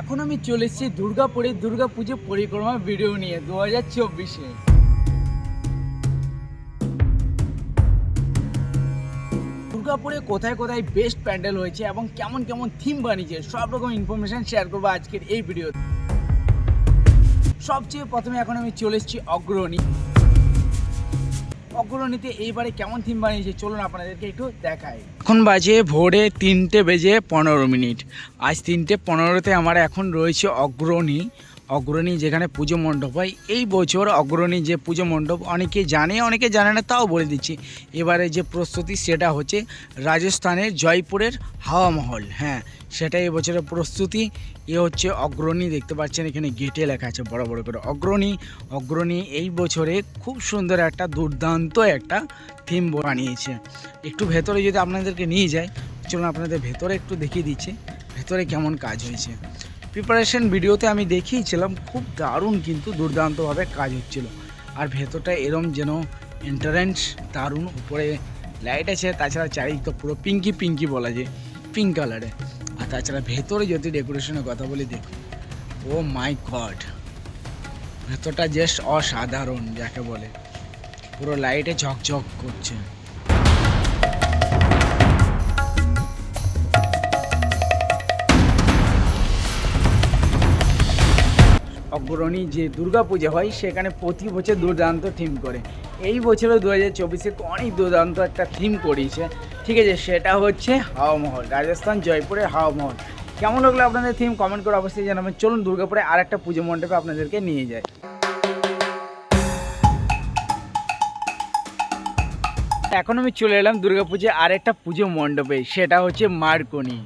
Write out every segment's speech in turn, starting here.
এখন আমি চলে এসেছি দুর্গাপুরে দুর্গা পুজো পরিক্রমা ভিডিও নিয়ে দু হাজার চব্বিশে। দুর্গাপুরে কোথায় কোথায় বেস্ট প্যান্ডেল হয়েছে এবং কেমন কেমন থিম বানিয়েছে, সব রকম ইনফরমেশন শেয়ার করব আজকের এই ভিডিওতে সবচেয়ে প্রথমে এখন আমি চলে এসেছি অগ্রণী। অগ্রণীতে এইবারে কেমন থিম বানিয়েছে, চলুন আপনাদেরকে একটু দেখাই। এখন বাজে ভোরে তিনটে বেজে পনেরো মিনিট। আজ তিনটে পনেরোতে আমার এখন রয়েছে অগ্রণী। অগ্রণী যেখানে পুজো মণ্ডপ হয়, এই বছর অগ্রণী যে পুজো মণ্ডপ অনেকে জানে অনেকে জানে না, তাও বলে দিচ্ছি। এবারে যে প্রস্তুতি, সেটা হচ্ছে রাজস্থানের জয়পুরের হাওয়া মহল। হ্যাঁ সেটাই এবছরের প্রস্তুতি। এ হচ্ছে অগ্রণী, দেখতে পাচ্ছেন এখানে গেটে লেখা আছে বড় বড় করে, অগ্রণী। অগ্রণী এই বছরে খুব সুন্দর একটা দুর্দান্ত একটা থিম বানিয়েছে। একটু ভেতরে যদি আপনাদেরকে নিয়ে যায় চলুন আপনাদের ভেতরে একটু দেখিয়ে দিচ্ছে, ভেতরে কেমন কাজ হয়েছে। প্রিপারেশন ভিডিওতে আমি দেখিয়েছিলাম, খুব দারুণ কিন্তু দুর্দান্তভাবে কাজ হচ্ছিল। আর ভেতরটা এরম যেন এন্টারেন্স দারুণ, উপরে লাইট আছে, তাছাড়া চারিদিক তো পুরো পিঙ্কি পিঙ্কি বলা যায় পিঙ্ক কালারে আর তাছাড়া ভেতরে যদি ডেকোরেশনের কথা বলি, দেখুন। ও মাই গড ভেতরটা জাস্ট অসাধারণ, যাকে বলে। পুরো লাইটে ঝকঝক করছে। অগ্রণী যে দুর্গা পূজা হয়, সেখানে প্রতি বছর দুর্দান্ত থিম করে। এই বছরও দু হাজার চব্বিশে অনেক দুর্দান্ত একটা থিম করিয়েছে ঠিক আছে, সেটা হচ্ছে হাওয়া মহল, রাজস্থান জয়পুরের হাওয়া মহল। কেমন লাগল আপনাদের থিম কমেন্ট করে অবশ্যই জানাবেন। চলুন দুর্গাপুরে আর একটা পুজো মণ্ডপে আপনাদেরকে নিয়ে যায় এখন আমি চলে এলাম দুর্গাপুজো আর একটা পুজো মণ্ডপে, সেটা হচ্ছে মার্কনি।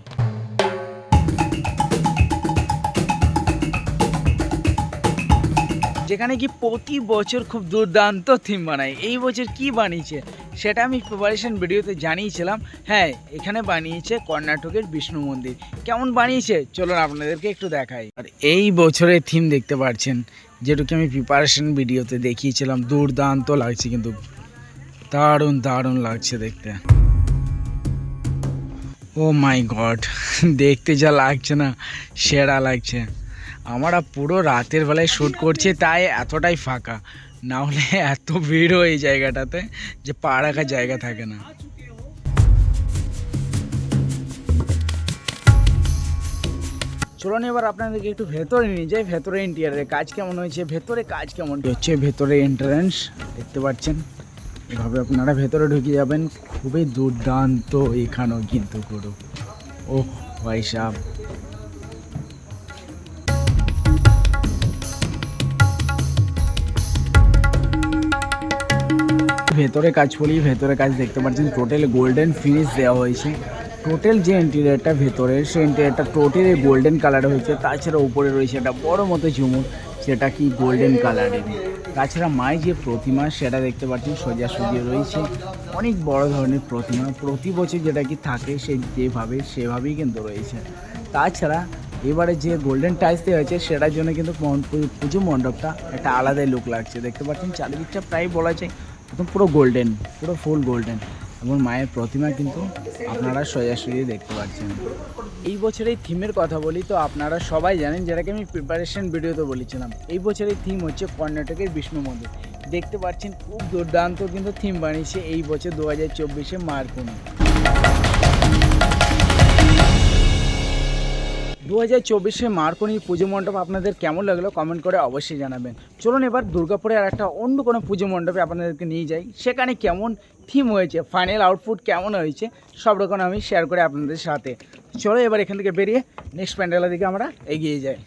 যেখানে কি প্রতি বছর খুব দুর্দান্ত থিম বানায়। এই বছর কি বানিয়েছে? সেটা আমি প্রিপারেশন ভিডিওতে জানিয়েছিলাম। হ্যাঁ এখানে বানিয়েছে কর্ণাটকের বিষ্ণু মন্দির। কেমন বানিয়েছে? চলুন আপনাদেরকে একটু দেখাই। আর এই বছরের থিম দেখতে পাচ্ছেন, যেটুকু আমি প্রিপারেশন ভিডিওতে দেখিয়েছিলাম, দুর্দান্ত লাগছে কিন্তু। দারুণ দারুণ লাগছে দেখতে। ও মাই গড দেখতে যা লাগছে না, সেরা লাগছে। আমরা পুরো রাতের বেলায় শ্যুট করছি, তাই এতটাই ফাঁকা। না হলে এত ভিড় এই জায়গাটাতে, যে পা রাখার জায়গা থাকে না। চলুন এবার আপনাদেরকে একটু ভেতরে নিয়ে যাই, ভেতরে ইন্টিরিয়ারের কাজ কেমন হয়েছে, ভেতরে কাজ কেমন হচ্ছে, ভেতরে এন্ট্রান্স দেখতে পাচ্ছেন? এভাবে আপনারা ভেতরে ঢুকে যাবেন, খুবই দুর্দান্ত এখানেও কিন্তু পুরো। ও ভাই সাহ ভেতরে কাজ করি ভেতরে কাজ দেখতে পাচ্ছেন। টোটাল গোল্ডেন ফিনিশ দেওয়া হয়েছে। টোটাল যে ইন্টেরিয়ারটা ভেতরে, সেই ইন্টেরিয়ারটা টোটালি গোল্ডেন কালার হয়েছে। তাছাড়া উপরে রয়েছে একটা বড় মতো ঝুমুর সেটা কি গোল্ডেন কালারের তাছাড়া মায়ের যে প্রতিমা, সেটা দেখতে পাচ্ছেন, সোজাসুজি রয়েছে। অনেক বড় ধরনের প্রতিমা। প্রতি বছর যেটা কি থাকে, সে যেভাবে, সেভাবেই কিন্তু রয়েছে। তাছাড়া এবারে যে গোল্ডেন টাইলস দেওয়া হয়েছে, সেটার জন্য কিন্তু পুজো মণ্ডপটা একটা আলাদাই লুক লাগছে। দেখতে পাচ্ছেন, চারিদিকটা প্রায় বলা যায় একদম পুরো গোল্ডেন পুরো ফুল গোল্ডেন এবং মায়ের প্রতিমা কিন্তু আপনারা সোজাসুজি দেখতে পাচ্ছেন। এই বছর এই থিমের কথা বলি তো আপনারা সবাই জানেন, যেটাকে আমি প্রিপারেশন ভিডিওতে বলেছিলাম। এই বছর এই থিম হচ্ছে কর্ণাটকের বিষ্ণু মন্দির। দেখতে পাচ্ছেন, খুব দুর্দান্ত কিন্তু থিম বানিয়েছে এই বছর দু হাজার চব্বিশে মার্কুনি দু হাজার চব্বিশে মার্কনির পুজো মণ্ডপ আপনাদের কেমন লাগল কমেন্ট করে অবশ্যই জানাবেন। চলুন এবার দুর্গাপুরে আর একটা অন্য কোনো পুজো মণ্ডপে আপনাদেরকে নিয়ে যাই। সেখানে কেমন থিম হয়েছে ফাইনাল আউটপুট কেমন হয়েছে, সব রকম আমি শেয়ার করে আপনাদের সাথে। চলো এবার এখান থেকে বেরিয়ে নেক্সট প্যান্ডেলের দিকে আমরা এগিয়ে যাই।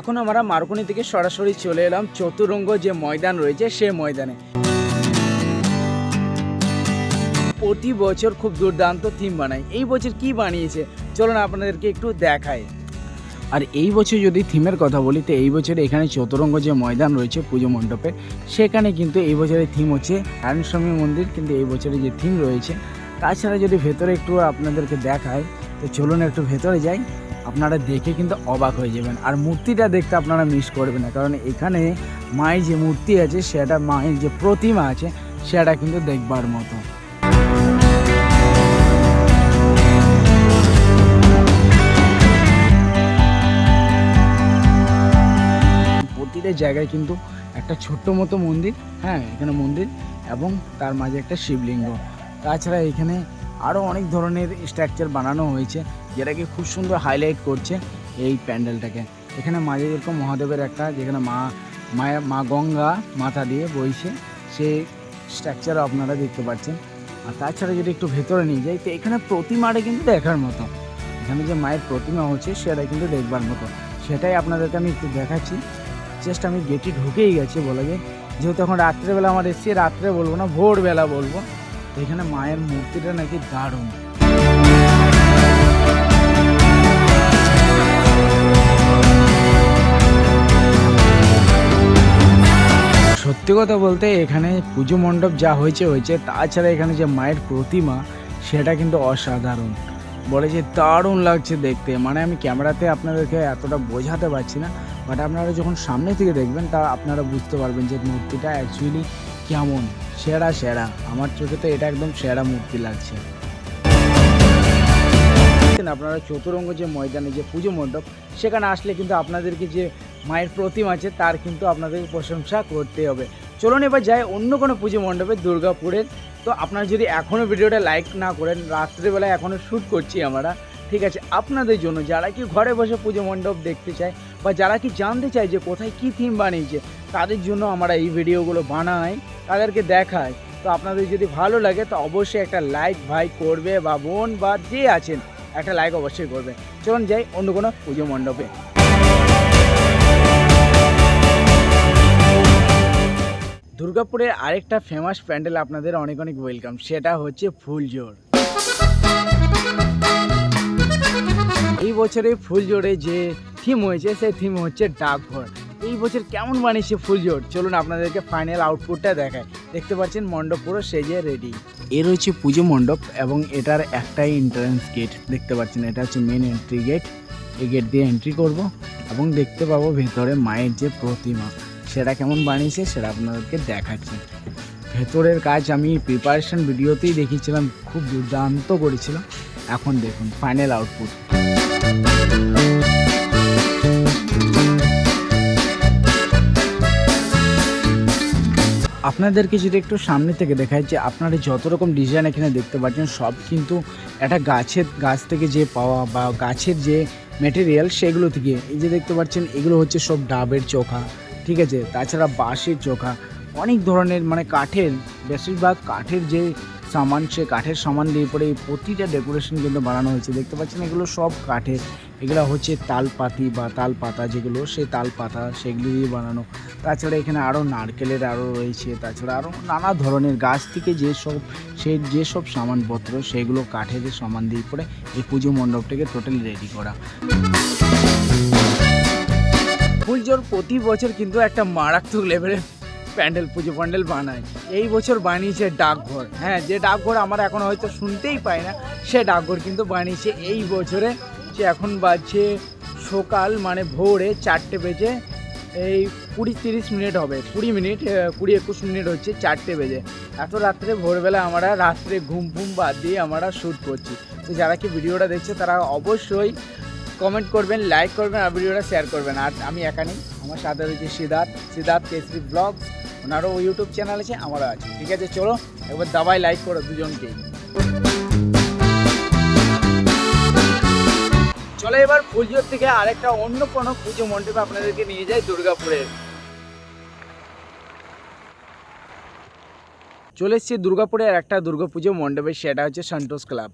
এখন আমরা মার্কনি থেকে সরাসরি চলে এলাম। চতুরঙ্গ যে ময়দান রয়েছে সে ময়দানে। প্রতি বছর খুব দুর্দান্ত থিম বানায়। এই বছর কি বানিয়েছে? চলুন আপনাদেরকে একটু দেখাই। আর এই বছর যদি থিমের কথা বলি, তো এই বছর এখানে চতুরঙ্গ যে ময়দান রয়েছে পুজো মণ্ডপে সেখানে কিন্তু এই বছরের থিম হচ্ছে নারায়ণস্বামী মন্দির, কিন্তু এই বছরে যে থিম রয়েছে, তাছাড়া যদি ভেতরে একটু আপনাদেরকে দেখায় তো চলুন একটু ভেতরে যাই, আপনারা দেখে কিন্তু অবাক হয়ে যাবেন। আর মূর্তিটা দেখতে আপনারা মিস করবেন না, কারণ এখানে মায়ের যে মূর্তি আছে, সেটা মায়ের যে প্রতিমা আছে, সেটা কিন্তু দেখবার মতো। জায়গায় কিন্তু একটা ছোট্ট মতো মন্দির হ্যাঁ এখানে মন্দির এবং তার মাঝে একটা শিবলিঙ্গ। তাছাড়া এখানে আরও অনেক ধরনের স্ট্রাকচার বানানো হয়েছে, যেটাকে খুব সুন্দর হাইলাইট করছে এই প্যান্ডেলটাকে। এখানে মাঝে যেরকম মহাদেবের একটা, যেখানে মা মায়া মা গঙ্গা মাথা দিয়ে বইছে সেই স্ট্রাকচার আপনারা দেখতে পাচ্ছেন। আর তাছাড়া যদি একটু ভেতরে নিয়ে যাই, তো এখানে প্রতিমাটা কিন্তু দেখার মতো। এখানে যে মায়ের প্রতিমা হচ্ছে, সেটা কিন্তু দেখবার মতো। সেটাই আপনাদেরকে আমি একটু দেখাচ্ছি। জাস্ট আমি গেটে ঢুকেই গেছি বলা যায়। যেহেতু এখন রাত্রেবেলা আমার এসছি, রাত্রে বলব না, ভোরবেলা বলব। তো এখানে মায়ের মূর্তিটা নাকি দারুণ। সত্যি কথা বলতে এখানে পুজো মণ্ডপ যা হয়েছে হয়েছে, তাছাড়া এখানে যে মায়ের প্রতিমা, সেটা কিন্তু অসাধারণ। বলে যে দারুণ লাগছে দেখতে। মানে আমি ক্যামেরাতে আপনাদেরকে এতটা বোঝাতে পারছি না। বাট আপনারা যখন সামনে থেকে দেখবেন, তা আপনারা বুঝতে পারবেন যে মূর্তিটা অ্যাকচুয়ালি কেমন। সেরা সেরা। আমার চোখে তো এটা একদম সেরা মূর্তি লাগছে। আপনারা চতুরঙ্গ যে ময়দানে যে পুজো মণ্ডপ, সেখানে আসলে কিন্তু আপনাদেরকে যে মায়ের প্রতিমা আছে, তার কিন্তু আপনাদেরকে প্রশংসা করতে হবে। চলুন এবার যাই অন্য কোনো পুজো মণ্ডপে, দুর্গাপুরের। তো আপনারা যদি এখনও ভিডিওটা লাইক না করেন, রাত্রেবেলায় এখনও শ্যুট করছি আমরা। ঠিক আছে, আপনাদের জন্য যারা কি ঘরে বসে পুজো মণ্ডপ দেখতে চায় বা যারা কি জানতে চায় যে কোথায় কি থিম বানিয়েছে, তাদের জন্য আমরা এই ভিডিওগুলো বানাই, তাদেরকে দেখাই। তো আপনাদের যদি ভালো লাগে, তো অবশ্যই একটা লাইক ভাই করবে বা বোন বা যে আছেন, একটা লাইক অবশ্যই করবে। চলুন যাই অন্য কোনো পুজো মণ্ডপে। দুর্গাপুরের আরেকটা ফেমাস প্যান্ডেল আপনাদের অনেক অনেক ওয়েলকাম সেটা হচ্ছে ফুলজোর এই বছরে ফুলজোরে যে থিম হয়েছে, সেই থিম হচ্ছে ডাকঘর এই বছর কেমন বানিয়েছে ফুলজোর চলুন আপনাদেরকে ফাইনাল আউটপুটটা দেখায় দেখতে পাচ্ছেন মণ্ডপ পুরো সেজে রেডি এর হচ্ছে পুজো মণ্ডপ এবং এটার একটাই এন্ট্রান্স গেট দেখতে পাচ্ছেন, এটা হচ্ছে মেন এন্ট্রি গেট এই গেট দিয়ে এন্ট্রি করব এবং দেখতে পাবো ভেতরে মায়ের যে প্রতিমা। সেটা কেমন বানিয়েছে সেটা আপনাদেরকে দেখাচ্ছি। ভেতরের কাজ আমি প্রিপারেশন ভিডিওতেই দেখিয়েছিলাম, খুব দুর্দান্ত করেছিলাম এখন দেখুন ফাইনাল আউটপুট আপনাদেরকে যদি একটু সামনে থেকে দেখায় যে আপনারা যত রকম ডিজাইন এখানে দেখতে পাচ্ছেন, সব কিন্তু একটা গাছের গাছ থেকে যে পাওয়া বা গাছের যে মেটেরিয়াল সেগুলো থেকে। এই যে দেখতে পাচ্ছেন, এগুলো হচ্ছে সব ডাবের চোখা, ঠিক আছে? তাছাড়া বাঁশের চোখা, অনেক ধরনের মানে কাঠের, বেশিরভাগ কাঠের যে সামান, সে কাঠের সামান দিয়ে পরে এই প্রতিটা ডেকোরেশন কিন্তু বানানো হয়েছে। দেখতে পাচ্ছেন, এগুলো সব কাঠের। এগুলো হচ্ছে তালপাতি বা তাল পাতা যেগুলো সে তাল পাতা সেগুলো দিয়ে বানানো। তাছাড়া এখানে আরও নারকেলের আরও রয়েছে, তাছাড়া আরও নানা ধরনের গাছ থেকে যেসব সে যেসব সামানপত্র সেগুলো কাঠের সামান দিয়ে পরে এই পুজো মণ্ডপটাকে টোটালি রেডি করা। পুজোর প্রতি বছর কিন্তু একটা মারাত্মক লেভেলের প্যান্ডেল, পুজো প্যান্ডেল বানায়। এই বছর বানিয়েছে ডাকঘর। হ্যাঁ যে ডাকঘর আমরা এখন হয়তো শুনতেই পাই না, সে ডাকঘর কিন্তু বানিয়েছে এই বছরে যে এখন বাজছে সকাল মানে ভোরে চারটে বেজে, এই কুড়ি তিরিশ মিনিট হবে, কুড়ি মিনিট কুড়ি একুশ মিনিট হচ্ছে চারটে বেজে। এত রাত্রে ভোরবেলা আমরা রাত্রে ঘুম ফুম বাদ দিয়ে আমরা শ্যুট করছি। তো যারা কি ভিডিওটা দেখছে, তারা অবশ্যই কমেন্ট করবেন লাইক করবেন আর ভিডিওটা শেয়ার করবেন। আর আমি একা নেই, আমার সাথে রয়েছে সিদ্ধার্থ সিদ্ধার্থ কেসরি ব্লগ ওনারও ইউটিউব চ্যানেল আছে, আমারও আছে। ঠিক আছে, চলো, একবার দাবাই লাইক করো দুজনকেই। চলো এবার পুজোর থেকে আরেকটা অন্য কোনো পুজো মণ্ডপে আপনাদেরকে নিয়ে যাই দুর্গাপুরে। চলে এসেছি দুর্গাপুরের একটা দুর্গাপুজো মণ্ডপে, সেটা হচ্ছে সন্তোষ ক্লাব।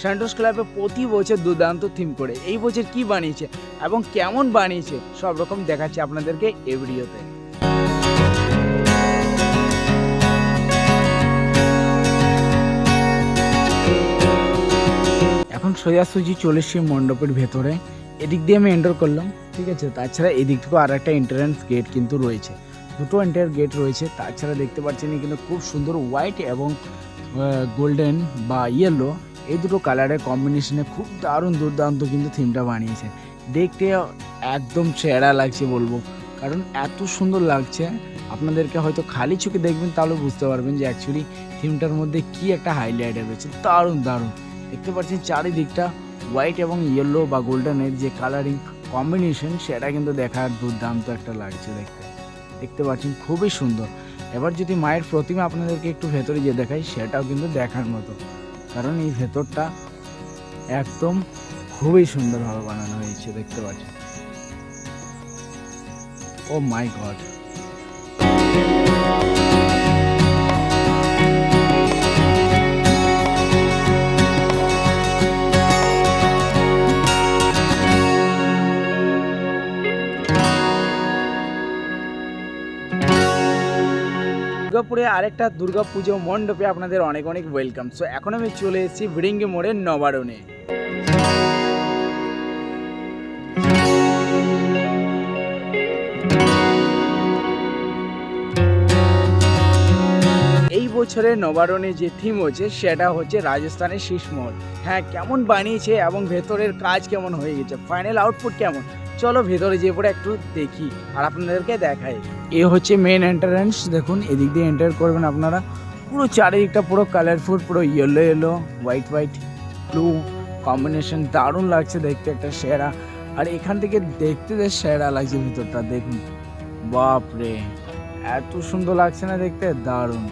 স্যান্টোস ক্লাবে প্রতি বছর দুর্দান্ত থিম করে। এই বছর কি বানিয়েছে এবং কেমন বানিয়েছে, সব রকম দেখাচ্ছে আপনাদেরকে এই ভিডিওতে এখন সোজাসুজি চলে এসছি মণ্ডপের ভেতরে এদিক দিয়ে আমি এন্টার করলাম, ঠিক আছে? তাছাড়া এদিক থেকেও আর একটা এন্ট্রান্স গেট কিন্তু রয়েছে। দুটো এন্টার গেট রয়েছে, তাছাড়া দেখতে পাচ্ছেন কিন্তু খুব সুন্দর হোয়াইট এবং গোল্ডেন বা ইয়েলো এই দুটো কালারের কম্বিনেশনে খুব দারুণ দুর্দান্ত কিন্তু থিমটা বানিয়েছে। দেখতে একদম সেরা লাগছে বলব। কারণ এত সুন্দর লাগছে, আপনাদেরকে হয়তো খালি চোখে দেখবেন তাহলে বুঝতে পারবেন যে অ্যাকচুয়ালি থিমটার মধ্যে কি একটা হাইলাইট রয়েছে। দারুণ দারুণ। দেখতে পাচ্ছেন চারিদিকটা হোয়াইট এবং ইয়েলো বা গোল্ডেনের যে কালারিং কম্বিনেশন সেটা কিন্তু দেখার দুর্দান্ত একটা লাগছে দেখতে। দেখতে পাচ্ছেন খুবই সুন্দর। এবার যদি মায়ের প্রতিমা আপনাদেরকে একটু ভেতরে যে দেখাই, সেটাও কিন্তু দেখার মতো। কারণ এই ভেতরটা একদম খুবই সুন্দরভাবে বানানো হয়েছে, দেখতে পাচ্ছেন। ও মাই গড দুর্গাপুরে আরেকটা দুর্গাপুজো মণ্ডপে আপনাদের অনেক অনেক ওয়েলকাম সো এখন আমি চলে এসেছি ভিড়িঙ্গি মোড়ের নবারণে। এই বছরে নবারণে যে থিম হচ্ছে, সেটা হচ্ছে রাজস্থানের শীষমহল হ্যাঁ কেমন বানিয়েছে এবং ভেতরের কাজ কেমন হয়ে গেছে? ফাইনাল আউটপুট কেমন? চলো ভেতরে যেয়ে পরে একটু দেখি আর আপনাদেরকে দেখাই। এ হচ্ছে মেন এন্ট্রান্স দেখুন, এদিক দিয়ে এন্টার করবেন আপনারা। পুরো চারিদিকটা পুরো কালারফুল পুরো yellow yellow white white blue combination দারুণ লাগছে দেখতে একটা সেরা। আর এখান থেকে দেখতে যে সেরা লাগছে ভিতরটা, দেখুন। বাপরে, এত সুন্দর লাগছে না দেখতে? দারুণ।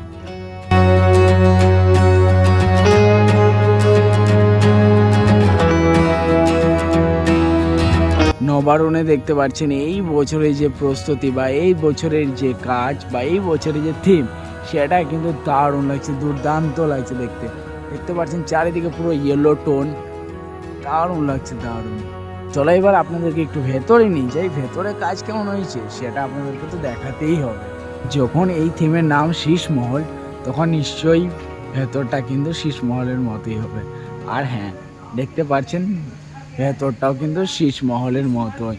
নবারণে দেখতে পাচ্ছেন এই বছরের যে প্রস্তুতি বা এই বছরের যে কাজ বা এই বছরের যে থিম সেটা কিন্তু দারুণ লাগছে, দুর্দান্ত লাগছে দেখতে। দেখতে পাচ্ছেন চারিদিকে পুরো ইয়েলো টোন দারুণ লাগছে, দারুণ। চলো এবার আপনাদেরকে একটু ভেতরে নিয়ে যাই, ভেতরে কাজ কেমন হয়েছে সেটা আপনাদেরকে তো দেখাতেই হবে। যখন এই থিমের নাম শীষ মহল তখন নিশ্চয়ই ভেতরটা কিন্তু শীষ মহলের মতোই হবে। আর হ্যাঁ দেখতে পাচ্ছেন ভেতরটাও কিন্তু শীষ মহলের মতোই।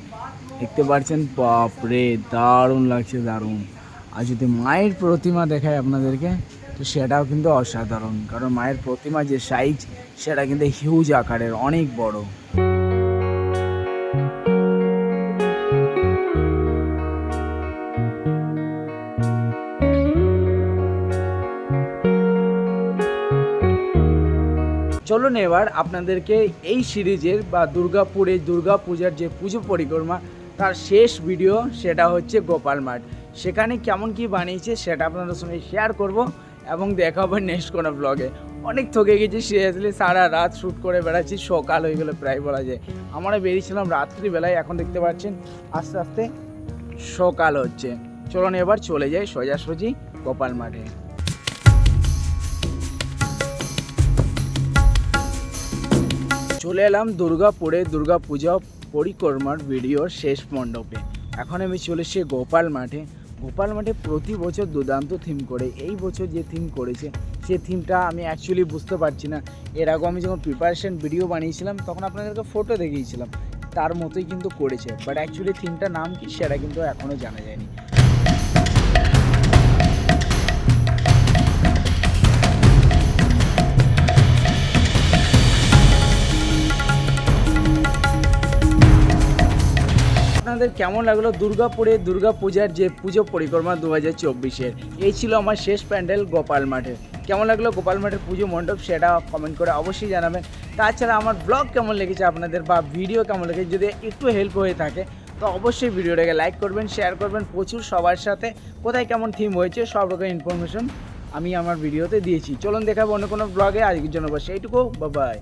দেখতে পাচ্ছেন বাপরে, দারুণ লাগছে, দারুণ। আর যদি মায়ের প্রতিমা দেখায় আপনাদেরকে, তো সেটাও কিন্তু অসাধারণ। কারণ মায়ের প্রতিমা যে সাইজ সেটা কিন্তু হিউজ আকারের, অনেক বড়। চলুন এবার আপনাদেরকে এই সিরিজের বা দুর্গাপুরে দুর্গা পূজার যে পুজো পরিক্রমা, তার শেষ ভিডিও সেটা হচ্ছে গোপাল মাঠ। সেখানে কেমন কি বানিয়েছে সেটা আপনাদের সঙ্গে শেয়ার করব এবং দেখাবো নেক্সট কোনো ব্লগে অনেক থকে গেছি সিরিয়াসলি সারা রাত শ্যুট করে বেড়াচ্ছি, সকাল হয়ে গেলে প্রায় বলা যায়। আমরা বেরিয়েছিলাম রাত্রিবেলায়, এখন দেখতে পাচ্ছেন আস্তে আস্তে সকাল হচ্ছে। চলুন এবার চলে যাই সোজাসুজি গোপাল মাঠে। চলে এলাম দুর্গাপুরে দুর্গা পূজা পরিক্রমার ভিডিও শেষ মণ্ডপে। এখন আমি চলে এসেছি গোপাল মাঠে। গোপাল মাঠে প্রতি বছর দুর্দান্ত থিম করে। এই বছর যে থিম করেছে, সে থিমটা আমি অ্যাকচুয়ালি বুঝতে পারছি না। এর আগে আমি যখন প্রিপারেশন ভিডিও বানিয়েছিলাম, তখন আপনাদেরকে ফটো দেখিয়েছিলাম। তার মতোই কিন্তু করেছে। বাট অ্যাকচুয়ালি থিমটার নাম কি, সেটা কিন্তু এখনও জানা যায়নি। আপনাদের কেমন লাগল? দুর্গাপুরে দুর্গা পূজার যে পুজো পরিক্রমা দু হাজার চব্বিশের, এই ছিল আমার শেষ প্যান্ডেল গোপাল মাঠে কেমন লাগল গোপাল মাঠের পুজো মণ্ডপ? সেটা কমেন্ট করে অবশ্যই জানাবেন। তাছাড়া আমার ব্লগ কেমন লেগেছে আপনাদের বা ভিডিও কেমন লেগেছে, যদি একটু হেল্প হয়ে থাকে, তো অবশ্যই ভিডিওটাকে লাইক করবেন শেয়ার করবেন প্রচুর সবার সাথে। কোথায় কেমন থিম হয়েছে, সব রকম ইনফরমেশন আমি আমার ভিডিওতে দিয়েছি। চলুন দেখাবো অন্য কোনো ব্লগে আজকের জন্য বসে এইটুকু বাবাই